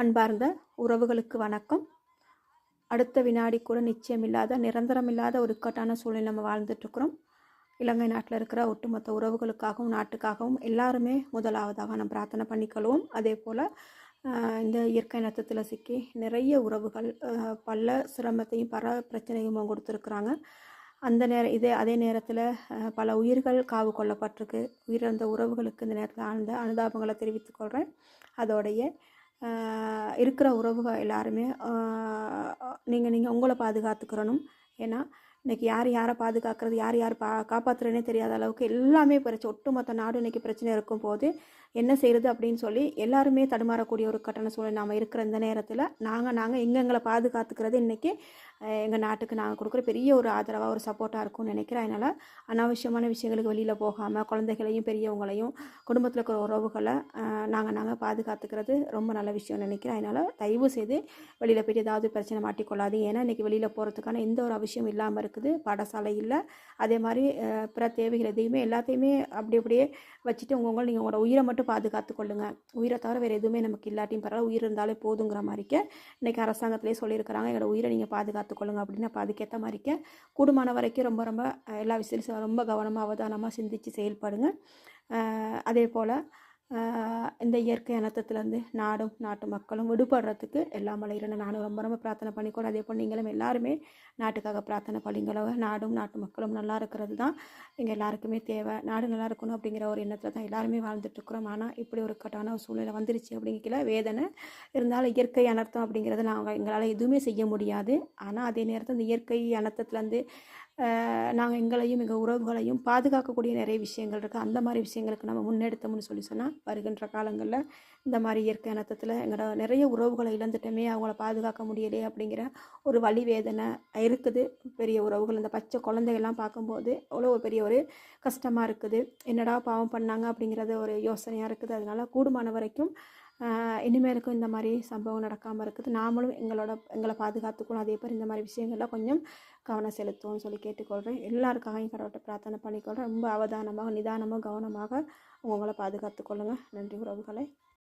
அன்பார்ந்த உறவுகளுக்கு வணக்கம். அடுத்த வினாடி கூட நிச்சயமில்லாத நிரந்தரமில்லாத ஒரு இக்கட்டான சூழ்நிலை நம்ம வாழ்ந்துட்டுருக்குறோம். இலங்கை நாட்டில் இருக்கிற ஒட்டுமொத்த உறவுகளுக்காகவும் நாட்டுக்காகவும் எல்லாருமே முதலாவதாக நம்ம பிரார்த்தனை பண்ணிக்கொள்வோம். அதே போல் இந்த இயற்கை நத்தத்தில் சிக்கி நிறைய உறவுகள் பல சிரமத்தையும் பல பிரச்சனையும் கொடுத்துருக்குறாங்க. அந்த நேரம் இதே அதே நேரத்தில் பல உயிர்கள் காவு கொள்ளப்பட்டிருக்கு. உயிரிழந்த உறவுகளுக்கு இந்த நேரத்தில் ஆழ்ந்த அனுதாபங்களை தெரிவித்துக்கொள்கிறேன் அதோடைய இருக்கிற உறவுகள் எல்லாருமே நீங்கள் நீங்கள் உங்களை பாதுகாத்துக்கிறணும். ஏன்னா இன்றைக்கி யார் யாரை பாதுகாக்கிறது யார் யார் பா காப்பாற்றுறேனே தெரியாத அளவுக்கு எல்லாமே பிரச்சனை ஒட்டுமொத்த நாடு இன்றைக்கி பிரச்சனை இருக்கும் போது என்ன செய்கிறது அப்படின்னு சொல்லி எல்லாருமே தடுமாறக்கூடிய ஒரு கட்டண சூழ்நிலை நாம் இருக்கிற இந்த நேரத்தில் நாங்கள் நாங்கள் எங்க எங்களை பாதுகாத்துக்கிறது இன்றைக்கி எங்கள் நாட்டுக்கு நாங்கள் கொடுக்குற பெரிய ஒரு ஆதரவாக ஒரு சப்போர்ட்டாக இருக்கும்னு நினைக்கிறேன். அதனால் அனாவசியமான விஷயங்களுக்கு வெளியில் போகாமல் குழந்தைகளையும் பெரியவங்களையும் குடும்பத்தில் இருக்கிற உறவுகளை நாங்கள் நாங்கள் பாதுகாத்துக்கிறது ரொம்ப நல்ல விஷயம்னு நினைக்கிறேன். அதனால் தயவு செய்து வெளியில் போயிட்டு ஏதாவது பிரச்சனை மாட்டிக்கொள்ளாது ஏன்னா இன்றைக்கி வெளியில் போகிறதுக்கான எந்த ஒரு அவசியம் இல்லாமல் இருக்குது. பாடசாலை இல்லை. அதே மாதிரி பிற தேவைகள் எதையுமே எல்லாத்தையுமே அப்படி அப்படியே வச்சுட்டு உங்கவுங்க நீங்கள் உங்களோட உயிரை மட்டும் பாதுகாத்து கொள்ளுங்க உயிரை தவிர வேறு எதுவுமே நமக்கு இல்லாட்டியும் பரவாயில்ல. உயிர் இருந்தாலே போதுங்கிற மாதிரிக்க இன்றைக்கி அரசாங்கத்திலே சொல்லியிருக்கிறாங்க. எங்களோட உயிரை நீங்கள் பாதுகாத்து கொள்ளுங்க அப்படின்னு அப்போ அதுக்கேற்ற மாதிரிக்க கூடுமான வரைக்கும் ரொம்ப ரொம்ப எல்லா விஷயத்தையும் ரொம்ப கவனமாக அவதானமாக சிந்தித்து செயல்படுங்க. அதே போல் இந்த இயற்கை அனர்த்தத்துலேருந்து நாடும் நாட்டு மக்களும் விடுபடுறதுக்கு எல்லாம் மலையிறன நானும் ரொம்ப ரொம்ப பிரார்த்தனை பண்ணிக்கணும் அதே போல் நீங்களும் எல்லாருமே நாட்டுக்காக பிரார்த்தனை பண்ணிங்களோ நாடும் நாட்டு மக்களும் நல்லா இருக்கிறது தான். இங்கே எல்லாருக்குமே தேவை. நாடு நல்லா இருக்கணும் அப்படிங்கிற ஒரு எண்ணத்தில் தான் எல்லாருமே வாழ்ந்துட்டுருக்குறோம் ஆனால் இப்படி ஒரு கட்டான ஒரு சூழ்நிலை வந்துருச்சு அப்படிங்கிற வேதனை. இருந்தாலும் இயற்கை அனர்த்தம் அப்படிங்கிறது நாங்கள் எங்களால் எதுவுமே செய்ய முடியாது. ஆனால் அதே நேரத்தில் இந்த இயற்கை அனர்த்தத்துலேருந்து நாங்கள் எங்களையும் எங்கள் உறவுகளையும் பாதுகாக்கக்கூடிய நிறைய விஷயங்கள் இருக்குது அந்த மாதிரி விஷயங்களுக்கு நம்ம முன்னெடுத்தோம்னு சொல்லி சொன்னால் வருகின்ற காலங்களில் இந்த மாதிரி இயற்கை அனர்த்தத்தில் எங்களோட நிறைய உறவுகளை இழந்துட்டோமே அவங்கள பாதுகாக்க முடியலையே அப்படிங்கிற ஒரு வழி வேதனை இருக்குது. பெரிய உறவுகள் இந்த பச்சை குழந்தைகள்லாம் பார்க்கும்போது அவ்வளோ பெரிய ஒரு கஷ்டமாக இருக்குது. என்னடா பாவம் பண்ணாங்க அப்படிங்கிறது ஒரு யோசனையாக இருக்குது. அதனால் கூடுமான வரைக்கும் இனிமேலுக்கும் இந்த மாதிரி சம்பவம் நடக்காமல் இருக்குது. நாமளும் எங்களோட எங்களை பாதுகாத்துக்கணும். அதே மாதிரி இந்த மாதிரி விஷயங்கள்லாம் கொஞ்சம் கவனம் செலுத்துவோம்னு சொல்லி கேட்டுக்கொள்கிறேன் எல்லாருக்காகவும் கடவுள்கிட்ட பிரார்த்தனை பண்ணிக்கொள்கிறேன் ரொம்ப அவதானமாக நிதானமாக கவனமாக உங்களை பாதுகாத்துக்கொள்ளுங்கள் நன்றி உறவுகளை.